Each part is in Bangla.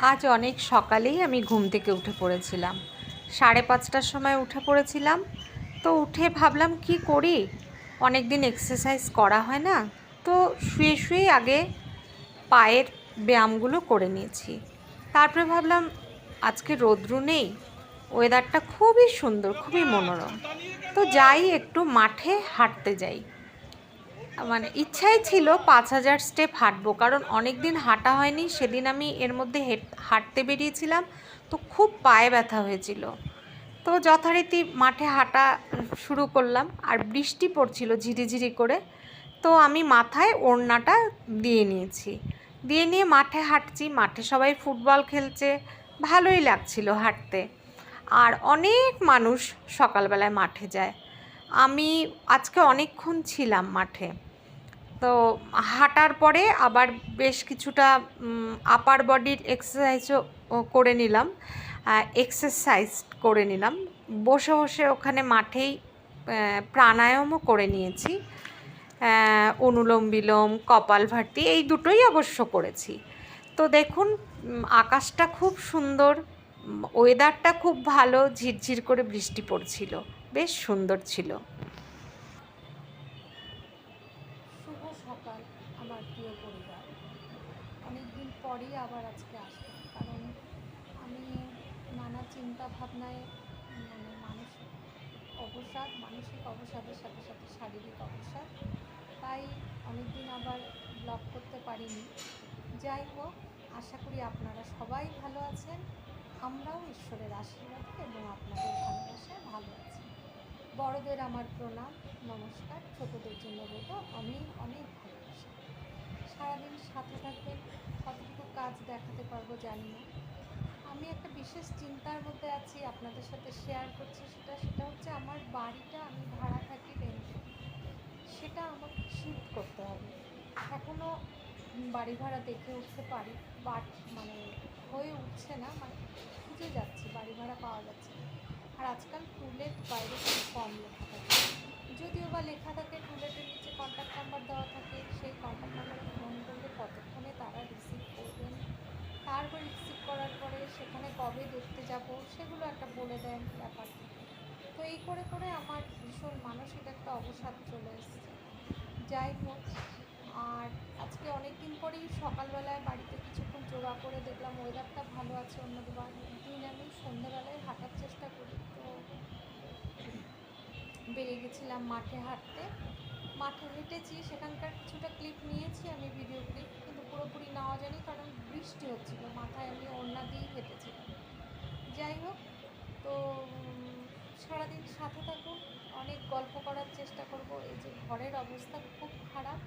আজ অনেক সকালেই আমি ঘুম থেকে উঠে পড়েছিলাম। সাড়ে পাঁচটার সময় উঠে পড়েছিলাম। তো উঠে ভাবলাম, কি করি? অনেক দিন এক্সারসাইজ করা হয় না। তো শুয়ে শুয়ে আগে পায়ের ব্যায়ামগুলো করে নিয়েছি। তারপরে ভাবলাম, আজকে রোদ্রু নেই। ওয়েদারটা খুবই সুন্দর, খুবই মনোরম। তো যাই, একটু মাঠে হাঁটতে যাই। মানে ইচ্ছাই ছিল পাঁচ হাজার স্টেপ হাঁটবো। কারণ অনেক দিন হাঁটা হয়নি, সেদিন আমি এর মধ্যে হেট- হাঁটতে বেরিয়েছিলাম, তো খুব পায়ে ব্যথা হয়েছিল। তো যথারীতি মাঠে হাঁটা শুরু করলাম, আর বৃষ্টি পড়ছিল ঝিরিঝিরি করে, তো আমি মাথায় ওড়নাটা দিয়ে নিয়েছি। দিয়ে নিয়ে মাঠে হাঁটছি, মাঠে সবাই ফুটবল খেলছে, ভালোই লাগছিল হাঁটতে। আর অনেক মানুষ সকালবেলায় মাঠে যায়। আমি আজকে অনেকক্ষণ ছিলাম মাঠে। তো হাঁটার পরে আবার বেশ কিছুটা আপার বডির এক্সারসাইজও করে নিলাম। এক্সারসাইজ করে নিলাম। বসে বসে ওখানে মাঠেই প্রাণায়ামও করে নিয়েছি। অনুলোম বিলোম কপালভাতি এই দুটোই অবশ্য করেছি। তো দেখুন আকাশটা খুব সুন্দর ওয়েদারটা খুব ভালো, ঝিরঝির করে বৃষ্টি পড়ছিল। বেশ সুন্দর ছিল। পরেই আবার আজকে আসলাম কারণ আমি নানা চিন্তা ভাবনায় মানে মানসিক অবসাদ, মানসিক অবসাদের সাথে সাথে শারীরিক অবসাদ, তাই অনেক দিন আবার ব্লগ করতে পারিনি। যাই হোক, আশা করি আপনারা সবাই ভালো আছেন। আমরাও ঈশ্বরের আশীর্বাদে এবং আপনাদের ভালোবাসায় ভালো আছি। বড়দের আমার প্রণাম, নমস্কার। ছোটদের জন্য বলব অনেক অনেক ভালোবাসা সারাদিন সাথে থাকবেন কতটুকু কাজ দেখাতে পারব জানি না। আমি একটা বিশেষ চিন্তার মধ্যে আছি, আপনাদের সাথে শেয়ার করছি সেটা সেটা হচ্ছে আমার বাড়িটা আমি ভাড়া থাকি রেন্টে সেটা আমাকে শিফট করতে হবে। এখনও বাড়ি ভাড়া দেখে উঠতে পারি বাট মানে হয়ে উঠছে না মানে খুঁজে যাচ্ছি, বাড়ি ভাড়া পাওয়া যাচ্ছে আর আজকাল টুলেট বাইরে খুব কম লেখা থাকে। যদিও বা লেখা থাকে টুলেটের নিচে কন্ট্যাক্ট নাম্বার দেওয়া থাকে, সেই কন্ট্যাক্ট নাম্বারে ফোন করলে কতক্ষণে তারা রিসিভ করবেন তারপর রিসিভ করার পরে সেখানে কবে দেখতে যাব, সেগুলো একটা বলে দেন ব্যাপার তো এই করে করে আমার ভীষণ মানসিক একটা অবসাদ চলে এসেছে। যাই হোক, আর আজকে অনেক দিন পরেই সকালবেলায় বাড়িতে কিছুক্ষণ যোগা করে দেখলাম ওয়েদারটা ভালো আছে অন্য দিন আমি সন্ধ্যাবেলায় হাঁটার চেষ্টা করি। বেরিয়ে গেছিলাম মাঠে হাঁটতে। মাঠে হেঁটেছি, সেখানকার কিছুটা ক্লিপ নিয়েছি আমি ভিডিও ক্লিপ কিন্তু পুরোপুরি নেওয়া যায়নি কারণ বৃষ্টি হচ্ছিল, মাথায় আমি ওড়না দিয়েই হেঁটেছিলাম। যাই হোক, তো সারাদিন সাথে থাকুন, অনেক গল্প করার চেষ্টা করব, এই যে ঘরের অবস্থা খুব খারাপ,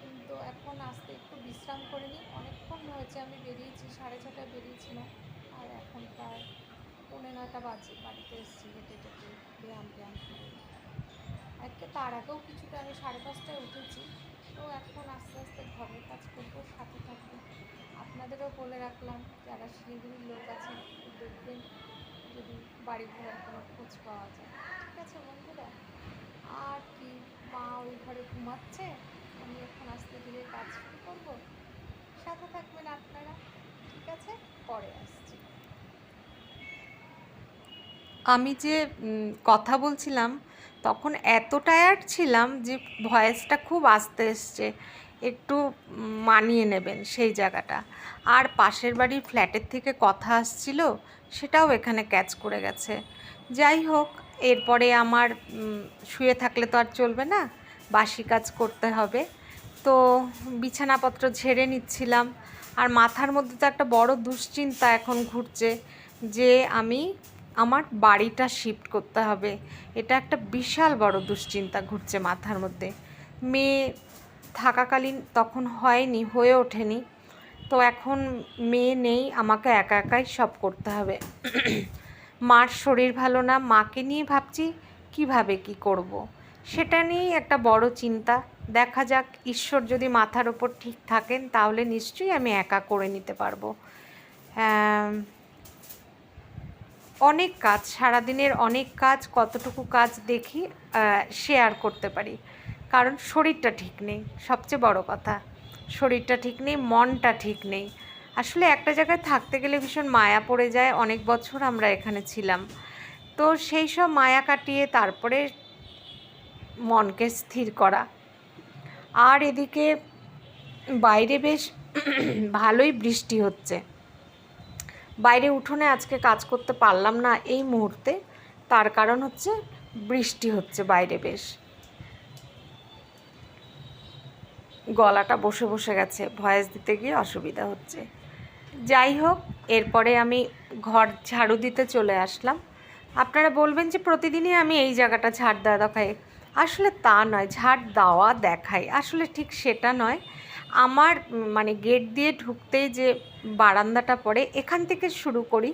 কিন্তু এখন আসতে একটু বিশ্রাম করে নিই। অনেকক্ষণ হয়েছে আমি বেরিয়েছি, সাড়ে ছটায় বেরিয়েছিলাম, আর এখন প্রায় নয়টা বাজে, বাড়িতে এসেছি হেঁটে হেঁটে, ব্যায়াম ব্যায়াম করে। আজকে তার আগেও কিছুটা আমি সাড়ে পাঁচটায় উঠেছি, তো এখন আস্তে আস্তে ঘরের কাজ করব, সাথে থাকব। আপনাদেরও বলে রাখলাম, যারা শিলিগুড়ির লোক আছেন, একটু দেখবেন, যদি বাড়ি ঘরের কোনো খোঁজ পাওয়া যায়। ঠিক আছে বন্ধুরা? আর কি, মা ওই ঘরে ঘুমাচ্ছে? আমি এখন আস্তে ধীরে কাজ শুরু করব। সাথে থাকবেন আপনারা। ঠিক আছে? পরে আসছি। আমি যে কথা বলছিলাম, তখন এত টায়ার্ড ছিলাম যে ভয়েসটা খুব আস্তে এসছে। একটু মানিয়ে নেবেন সেই জায়গাটা। আর পাশের বাড়ির ফ্ল্যাটের থেকে কথা আসছিল, সেটাও এখানে ক্যাচ করে গেছে। যাই হোক, এরপরে আমার শুয়ে থাকলে তো আর চলবে না, বাসি কাজ করতে হবে। তো বিছানাপত্র ঝেড়ে নিচ্ছিলাম। আর মাথার মধ্যে তো একটা বড় দুশ্চিন্তা এখন ঘুরছে যে আমি আমার বাড়িটা শিফট করতে হবে। এটা একটা বিশাল বড় দুশ্চিন্তা ঘুরছে মাথার মধ্যে। মেয়ে থাকাকালীন তখন হয়নি, হয়ে ওঠেনি। তো এখন মেয়ে নেই, আমাকে একা একাই সব করতে হবে। মার শরীর ভালো না, মাকে নিয়ে ভাবছি কীভাবে কি করব। সেটা নিয়েই একটা বড় চিন্তা। দেখা যাক, ঈশ্বর যদি মাথার ওপর ঠিক থাকেন, তাহলে নিশ্চয়ই আমি একা করে নিতে পারব। অনেক কাজ, সারাদিনের অনেক কাজ, কতটুকু কাজ দেখি শেয়ার করতে পারি। কারণ শরীরটা ঠিক নেই, সবচেয়ে বড় কথা। শরীরটা ঠিক নেই, মনটা ঠিক নেই। আসলে একটা জায়গায় থাকতে গেলে ভীষণ মায়া পড়ে যায়, অনেক বছর আমরা এখানে ছিলাম। তো সেই সব মায়া কাটিয়ে তারপরে মনকে স্থির করা। আর এদিকে বাইরে বেশ ভালোই বৃষ্টি হচ্ছে। বাইরে উঠোনে আজকে কাজ করতে পারলাম না এই মুহূর্তে। তার কারণ হচ্ছে বৃষ্টি হচ্ছে বাইরে বেশ। গলাটা বসে বসে গেছে, ভয়েস দিতে গিয়ে অসুবিধা হচ্ছে। যাই হোক, এরপরে আমি ঘর ঝাড়ু দিতে চলে আসলাম। আপনারা বলবেন যে প্রতিদিনই আমি এই জায়গাটা ঝাড় দেওয়া দেখাই। আসলে তা নয়, ঝাড় দেওয়া দেখাই। আসলে ঠিক সেটা নয় আমার মানে গেট দিয়ে ঢুকতেই যে বারান্দাটা পড়ে, এখান থেকে শুরু করি।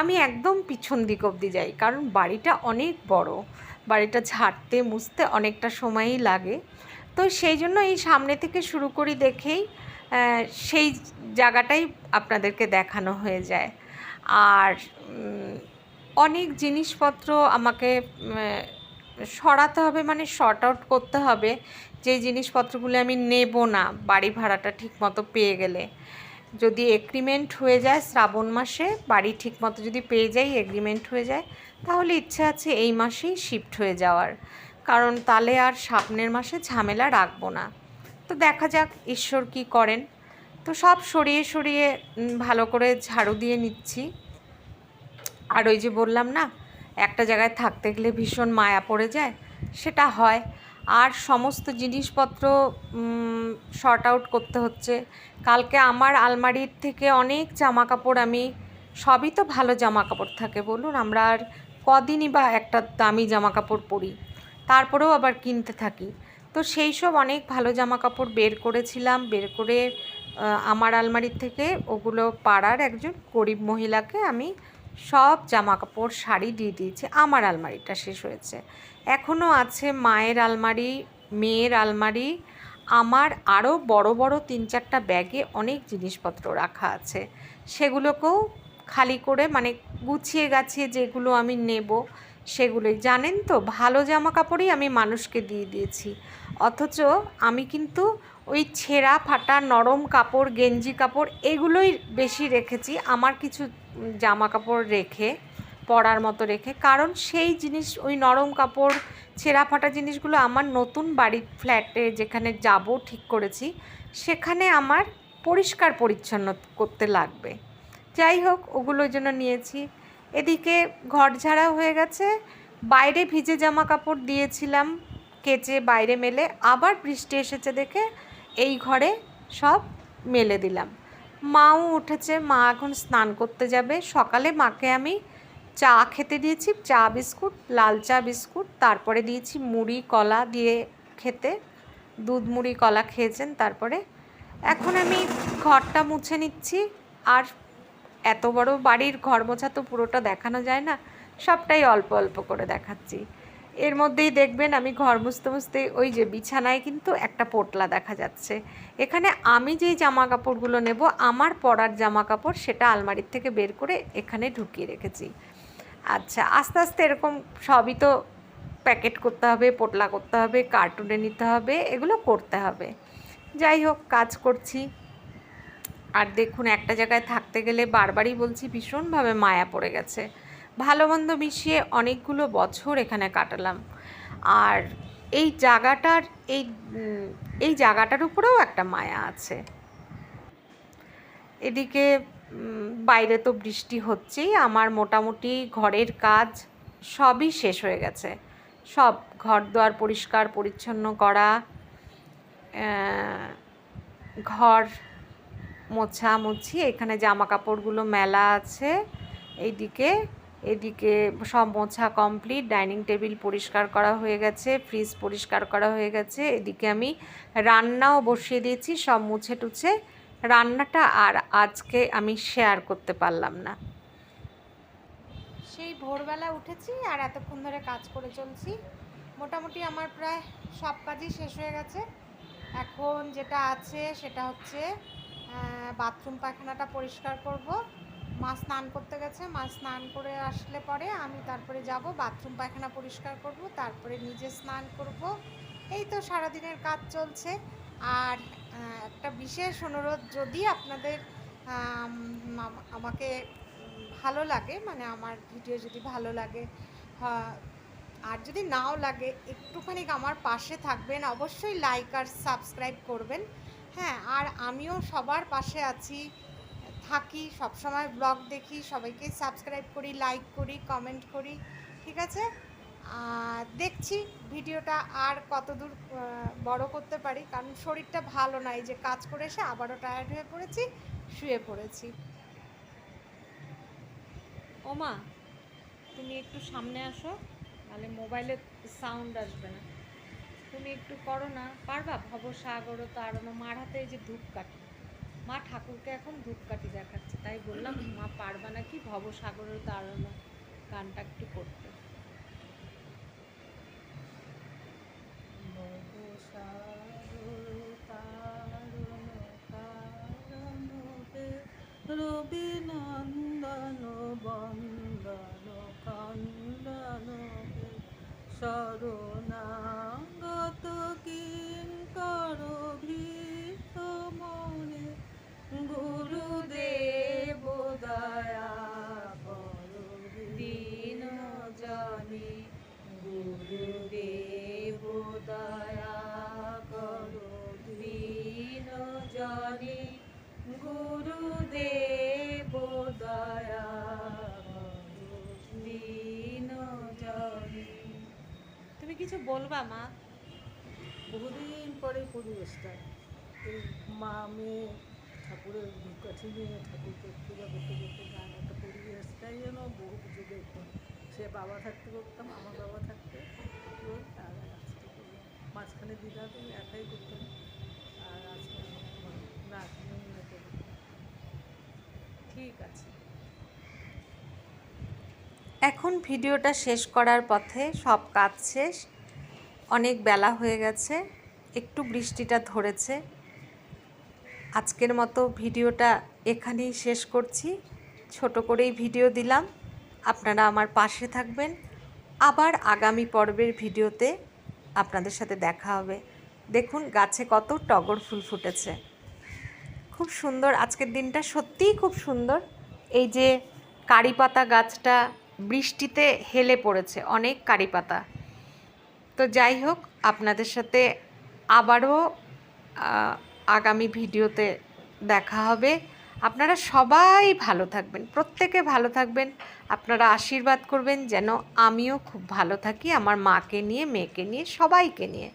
আমি একদম পিছন দিক অবধি যাই, কারণ বাড়িটা অনেক বড়। বাড়িটা ঝাড়তে, মুছতে অনেকটা সময়ই লাগে। তো সেই জন্য এই সামনে থেকে শুরু করি দেখেই সেই জায়গাটাই আপনাদেরকে দেখানো হয়ে যায়। আর অনেক জিনিসপত্র আমাকে সরাতে হবে মানে শর্ট আউট করতে হবে। যে জিনিসপত্রগুলো আমি নেব না, বাড়ি ভাড়াটা ঠিকমতো পেয়ে গেলে। যদি এগ্রিমেন্ট হয়ে যায় শ্রাবণ মাসে, বাড়ি ঠিকমতো যদি পেয়ে যাই এগ্রিমেন্ট হয়ে যায়, তাহলে ইচ্ছে আছে এই মাসেই শিফট হয়ে যাওয়ার। কারণ তাহলে আর সামনের মাসে ঝামেলা রাখব না। তো দেখা যাক ঈশ্বর কি করেন। তো সব সরিয়ে সরিয়ে ভালো করে ঝাড়ু দিয়ে নিচ্ছি। আর ওই যে বললাম না, একটা জায়গায় থাকতে গেলে ভীষণ মায়া পড়ে যায়, সেটা হয়। আর সমস্ত জিনিসপত্র শর্ট আউট করতে হচ্ছে। কালকে আমার আলমারির থেকে অনেক জামা কাপড় আমি, সবই তো ভালো জামা কাপড় থাকে, বলুন। আমরা আর কদিনই বা একটা দামি জামা কাপড় পরি। তারপরেও আবার কিনতে থাকি। তো সেই সব অনেক ভালো জামা কাপড় বের করেছিলাম, বের করে আমার আলমারির থেকে ওগুলো পাড়ার একজন গরিব মহিলাকে আমি সব জামা কাপড় শাড়ি দিয়ে দিয়েছি। আমার আলমারিটা শেষ হয়েছে। এখনও আছে মায়ের আলমারি, মেয়ের আলমারি। আমার আরও বড় বড় তিন চারটা ব্যাগে অনেক জিনিসপত্র রাখা আছে। সেগুলোকেও খালি করে মানে গুছিয়ে গাছিয়ে যেগুলো আমি নেব সেগুলোই। জানেন তো, ভালো জামা কাপড়ই আমি মানুষকে দিয়ে দিয়েছি। অথচ আমি কিন্তু ওই ছেঁড়া ফাটা নরম কাপড়, গেঞ্জি কাপড় এগুলোই বেশি রেখেছি। আমার কিছু জামা কাপড় রেখে, পরার মতো রেখে। কারণ সেই জিনিস, ওই নরম কাপড়, ছেঁড়া ফাটা জিনিসগুলো আমার নতুন বাড়ির ফ্ল্যাটে যেখানে যাব ঠিক করেছি, সেখানে আমার পরিষ্কার পরিচ্ছন্ন করতে লাগবে। যাই হোক ওগুলোর জন্য নিয়েছি। এদিকে ঘর ঝাড়া হয়ে গেছে। বাইরে ভিজে জামা কাপড় দিয়েছিলাম, কেচে বাইরে মেলে। আবার বৃষ্টি এসেছে দেখে এই ঘরে সব মেলে দিলাম। মাও উঠেছে, মা এখন স্নান করতে যাবে। সকালে মাকে আমি চা খেতে দিয়েছি, চা বিস্কুট, লাল চা বিস্কুট, তারপরে দিয়েছি মুড়ি, কলা দিয়ে খেতে। দুধ, মুড়ি, কলা খেয়েছেন, তারপরে এখন আমি ঘরটা মুছে নিচ্ছি। আর এত বড় বাড়ির ঘর মোছা তো পুরোটা দেখানো যায় না, সবটাই অল্প অল্প করে দেখাচ্ছি। এর মধ্যেই দেখবেন আমি ঘর মুছতে মুছতে ওই যে বিছানায় কিন্তু একটা পোটলা দেখা যাচ্ছে। এখানে আমি যেই জামা কাপড়গুলো নেব, আমার পরার জামা কাপড় সেটা আলমারির থেকে বের করে এখানে ঢুকিয়ে রেখেছি। আচ্ছা আস্তে আস্তে এরকম সবই তো প্যাকেট করতে হবে, পোটলা করতে হবে, কার্টুনে নিতে হবে, এগুলো করতে হবে। যাই হোক, কাজ করছি। আর দেখুন, একটা জায়গায় থাকতে গেলে বারবারই বলছি, ভীষণভাবে মায়া পড়ে গেছে। ভালো মন্দ মিশিয়ে অনেকগুলো বছর এখানে কাটালাম। আর এই জায়গাটার, এই এই জায়গাটার উপরেও একটা মায়া আছে। এদিকে বাইরে তো বৃষ্টি হচ্ছেই, আমার মোটামুটি ঘরের কাজ সবই শেষ হয়ে গেছে। সব ঘর দুয়ার পরিষ্কার পরিচ্ছন্ন করা ঘর মোছা মুছি এখানে জামা কাপড়গুলো মেলা আছে। এইদিকে এদিকে সব মোছা কমপ্লিট, ডাইনিং টেবিল পরিষ্কার করা হয়ে গেছে, ফ্রিজ পরিষ্কার করা হয়ে গেছে। এদিকে আমি রান্নাও বসিয়ে দিয়েছি, সব মুছে টুছে। রান্নাটা আর আজকে আমি শেয়ার করতে পারলাম না। সেই ভোরবেলা উঠেছি আর এতক্ষণ ধরে কাজ করে চলছি। মোটামুটি আমার প্রায় সব কাজই শেষ হয়ে গেছে। এখন যেটা আছে সেটা হচ্ছে বাথরুম পায়খানাটা পরিষ্কার করব। মা স্নান করতে গেছে মা স্নান করে আসলে পরে আমি তারপরে যাব বাথরুম পায়খানা পরিষ্কার করব তারপরে নিজে স্নান করব। এই তো সারাদিনের কাজ চলছে। আর একটা বিশেষ অনুরোধ যদি আপনাদের আম, আম- আমাকে ভালো লাগে মানে আমার ভিডিও যদি ভালো লাগে আর যদি নাও লাগে একটুখানি আমার পাশে থাকবেন অবশ্যই লাইক আর সাবস্ক্রাইব করবেন। হ্যাঁ আর আমিও সবার পাশে আছি। থাকি, সবসময় ব্লগ দেখি, সবাইকে সাবস্ক্রাইব করি লাইক করি কমেন্ট করি, ঠিক আছে? আর দেখছি ভিডিওটা আর কতদূর বড় করতে পারি, কারণ শরীরটা ভালো না, এই যে কাজ করে এসে আবারও টায়ার্ড হয়ে পড়েছি, শুয়ে পড়েছি। ওমা, তুমি একটু সামনে আসো, তাহলে মোবাইলে সাউন্ড আসবে না। তুমি একটু করো না, পারবা? ভব সাগর তাড়ানো মার হাতে যে ধূপকাঠি। মা ঠাকুরকে এখন ধূপকাঠি দেখাচ্ছে, তাই বললাম, মা পারবা নাকি ভব সাগর তাড়ানো গানটা একটু করতে? রবি নন্দন বন্দন খন্দন শরণাগত কিছু বলবা মা? বহুদিন পরে পরিবেশটা। এই মা মেয়ে ঠাকুরের কাছে নিয়ে ঠাকুরকে পূজা করতে করতে গান একটা পরিবেশটাই যেন বহু কিছু দেখতাম সে বাবা থাকতে করতাম আমার বাবা থাকতে আর আজকে মাঝখানে দিদা তো একাই করতাম আর আজকে না। ঠিক আছে। এখন ভিডিওটা শেষ করার পথে সব কাজ শেষ। অনেক বেলা হয়ে গেছে, একটু বৃষ্টিটা ধরেছে। আজকের মতো ভিডিওটা এখানেই শেষ করছি। ছোট করেই ভিডিও দিলাম। আপনারা আমার পাশে থাকবেন। আবার আগামী পর্বের ভিডিওতে আপনাদের সাথে দেখা হবে। দেখুন গাছে কত টগর ফুল ফুটেছে। খুব সুন্দর আজকের দিনটা সত্যিই খুব সুন্দর। এই যে কারি পাতা গাছটা বৃষ্টিতে হেলে পড়েছে, অনেক কারি পাতা। তো যাই হোক, আপনাদের সাথে আবারও আগামী ভিডিওতে দেখা হবে। আপনারা সবাই ভালো থাকবেন, প্রত্যেকে ভালো থাকবেন। আপনারা আশীর্বাদ করবেন যেন আমিও খুব ভালো থাকি, আমার মাকে নিয়ে, মেয়েকে নিয়ে, সবাইকে নিয়ে।